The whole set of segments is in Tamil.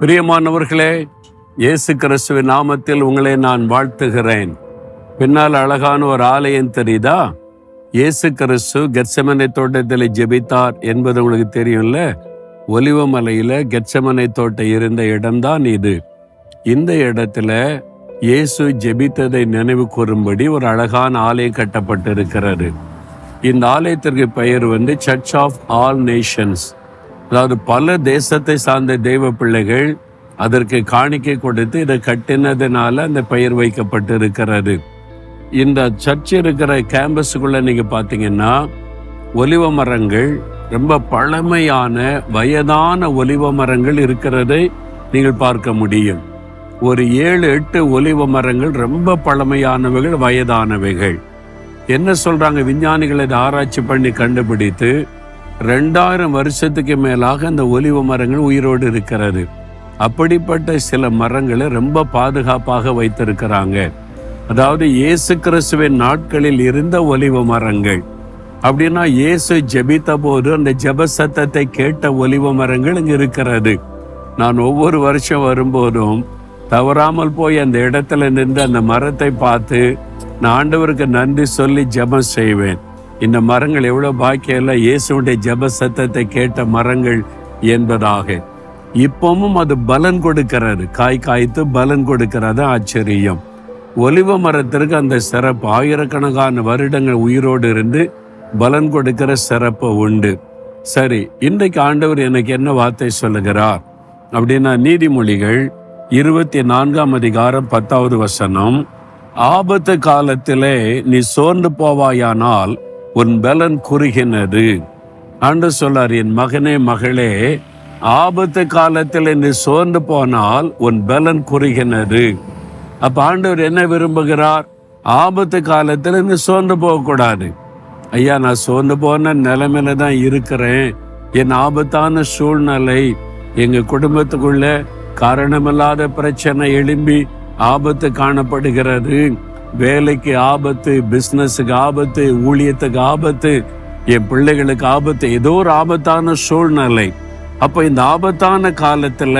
பிரியமானவர்களே இயேசு கிறிஸ்துவின் நாமத்தில் உங்களை நான் வாழ்த்துகிறேன். பின்னால் அழகான ஒரு ஆலயம் தெரியுதா? இயேசு கிறிஸ்து கெட்சமனை தோட்டத்தில் ஜெபித்தார் என்பது உங்களுக்கு தெரியும்ல? ஒலிவமலையில் கெட்சமனை தோட்டம் இருந்த இடம்தான் இது. இந்த இடத்துல இயேசு ஜெபித்ததை நினைவு கூறும்படி ஒரு அழகான ஆலயம் கட்டப்பட்டிருக்கிறது. இந்த ஆலயத்திற்கு பெயர் வந்து சர்ச் ஆஃப் ஆல் நேஷன்ஸ் அதாவது பல தேசத்தை சார்ந்த தெய்வ பிள்ளைகள் அதற்கு காணிக்கை கொடுத்து இதை கட்டினதுனால அந்த பெயர் வைக்கப்பட்டு இருக்கிறது இந்த சர்ச் இருக்கிற கேம்பஸுக்குள்ள நீங்க பாத்தீங்கன்னா ஒலிவ மரங்கள் ரொம்ப பழமையான வயதான ஒலிவ மரங்கள் இருக்கிறதை நீங்கள் பார்க்க முடியும். ஒரு ஏழு எட்டு ஒலிவ மரங்கள் ரொம்ப பழமையானவைகள் வயதானவைகள். என்ன சொல்றாங்க விஞ்ஞானிகள் இதை ஆராய்ச்சி பண்ணி கண்டுபிடித்து ரெண்டாயிரம் வருஷத்துக்கு மேலாக அந்த ஒலிவ மரங்கள் உயிரோடு இருக்கிறது. அப்படிப்பட்ட சில மரங்களை ரொம்ப பாதுகாப்பாக வைத்திருக்கிறாங்க. அதாவது இயேசு கிறிஸ்துவின் நாட்களில் இருந்த ஒலிவ மரங்கள். அப்படின்னா இயேசு ஜெபித்த போது அந்த ஜெப சத்தத்தை கேட்ட ஒலிவ மரங்கள் இங்கே இருக்கிறது. நான் ஒவ்வொரு வருஷம் வரும்போதும் தவறாமல் போய் அந்த இடத்துல நின்று அந்த மரத்தை பார்த்து நான் ஆண்டவருக்கு நன்றி சொல்லி ஜெபம் செய்வேன். இந்த மரங்கள் எவ்வளவு பாக்கியெல்லாம் இயேசுடைய ஜெப சத்தத்தை கேட்ட மரங்கள் என்பதாக. இப்பவும் அது பலன் கொடுக்கிறது. காய் காய்த்து பலன் கொடுக்கிறது. ஆச்சரியம். ஒலிவ மரத்திற்கு அந்த சிறப்பு. ஆயிரக்கணக்கான வருடங்கள் உயிரோடு இருந்து பலன் கொடுக்கிற சிறப்பு உண்டு. சரி இன்றைக்கு ஆண்டவர் எனக்கு என்ன வார்த்தை சொல்லுகிறார்? அப்படின்னா நீதிமொழிகள் இருபத்தி நான்காம் அதிகாரம் பத்தாவது வசனம். ஆபத்து காலத்திலே நீ சோர்ந்து போவாயானால் உன் பலன் குறுகினது ஆண்டு சொல்லார் என் மகனே மகளே ஆபத்து காலத்தில் நீ சோர்ந்து போனால் உன் பலன் குறுகினது அப்ப ஆண்டவர் என்ன விரும்புகிறார்? ஆபத்து காலத்தில் நீ சோர்ந்து போகக்கூடாது. ஐயா நான் சோர்ந்து போன நிலைமையில தான் இருக்கிறேன். என் ஆபத்தான சூழ்நிலை எங்க குடும்பத்துக்குள்ள காரணமில்லாத பிரச்சனை எழும்பி ஆபத்து காணப்படுகிறது. வேலைக்கு ஆபத்து பிசினஸுக்கு ஆபத்து ஊழியத்துக்கு ஆபத்து என் பிள்ளைகளுக்கு ஆபத்து ஏதோ ஒரு ஆபத்தான சூழ்நிலை. அப்ப இந்த ஆபத்தான காலத்துல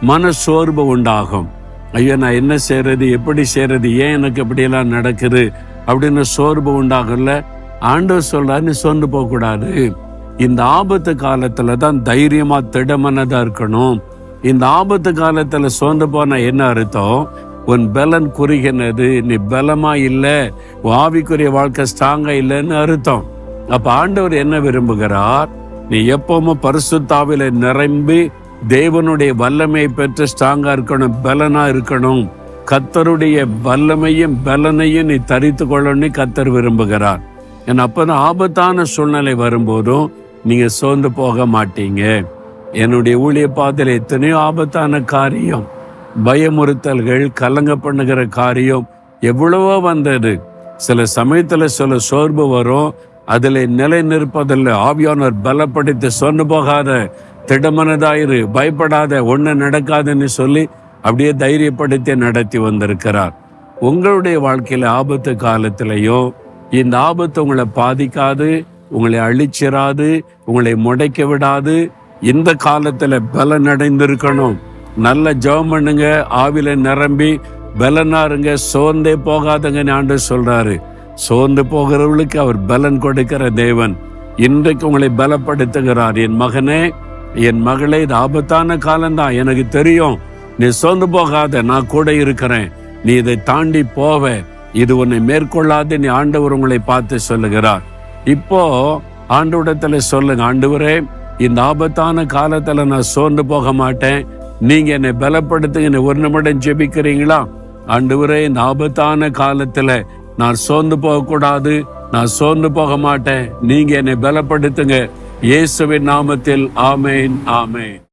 மன சோர்வு உண்டாகும். ஐயோ நான் என்ன செய்யறது எப்படி செய்யறது ஏன் எனக்கு இப்படியெல்லாம் நடக்குது அப்படின்னு சோர்வு உண்டாகல. ஆண்டவர் சொல்றாரு நீ சோர்ந்து போக கூடாது இந்த ஆபத்து காலத்துல தான் தைரியமா திடமனதா இருக்கணும். இந்த ஆபத்து காலத்துல சோர்ந்து போனா என்ன அர்த்தம்? உன் பலன் குறுகினது நீ பலமா இல்ல ஆவிக்குரிய வாழ்க்கை ஸ்ட்ராங்கா இல்லைன்னு அர்த்தம். அப்ப ஆண்டவர் என்ன விரும்புகிறார்? நீ எப்பவும் பரிசுத்தாவில நிரம்பி தேவனுடைய வல்லமையை பெற்று ஸ்ட்ராங்கா இருக்கணும் பலனா இருக்கணும். கத்தருடைய வல்லமையும் பலனையும் நீ தரித்து கொள்ளணும் கத்தர் விரும்புகிறார். ஏன்னா அப்பதான் ஆபத்தான சூழ்நிலை வரும்போதும் நீங்க சோர்ந்து போக மாட்டீங்க. என்னுடைய ஊழிய பாதையில் எத்தனையோ ஆபத்தான காரியம். பயமுறுத்தல்கள் கலங்க பண்ணுகிற காரியம் எவ்வளவோ வந்தது. சில சமயத்துல சில சோர்வு வரும். அதில் நிலை நிற்பதில் ஆவியானவர் பலப்படுத்தி சொன்னு போகாத திடமனதாயிரு பயப்படாத ஒன்று நடக்காதுன்னு சொல்லி அப்படியே தைரியப்படுத்தி நடத்தி வந்திருக்கிறார். உங்களுடைய வாழ்க்கையில் ஆபத்து காலத்திலையும் இந்த ஆபத்து உங்களை பாதிக்காது உங்களை அழிச்சிராது உங்களை முடைக்க விடாது இந்த காலத்தில் பலன் நடைந்திருக்கணும் நல்ல ஜெபம் பண்ணுங்க ஆவில நிரம்பி பலனா இருங்க சோர்ந்தே போகாதங்கன்னு ஆண்டு சொல்றாரு. சோர்ந்து போகிறவர்களுக்கு அவர் பலன் கொடுக்கிற தேவன். இன்றைக்கு உங்களை பலப்படுத்துகிறார். என் மகனே என் மகளே இது ஆபத்தான காலம்தான். எனக்கு தெரியும். நீ சோர்ந்து போகாத நான் கூட இருக்கிறேன். நீ இதை தாண்டி போவ. இது உன்னை மேற்கொள்ளாது. நீ ஆண்டவர் உங்களை பார்த்து சொல்லுகிறார். இப்போ ஆண்டவரிடத்துல சொல்லுங்க ஆண்டவரே இந்த ஆபத்தான காலத்துல நான் சோர்ந்து போக மாட்டேன். நீங்க என்னை பலப்படுத்துங்க ஒரு நிமிடம் ஜெபிக்கிறீங்களா? ஆண்டவரே இந்த ஆபத்தான காலத்துல நான் சோர்ந்து போக கூடாது நான் சோர்ந்து போக மாட்டேன் நீங்க என்னை பலப்படுத்துங்க. இயேசுவின் நாமத்தில் ஆமேன் ஆமேன்.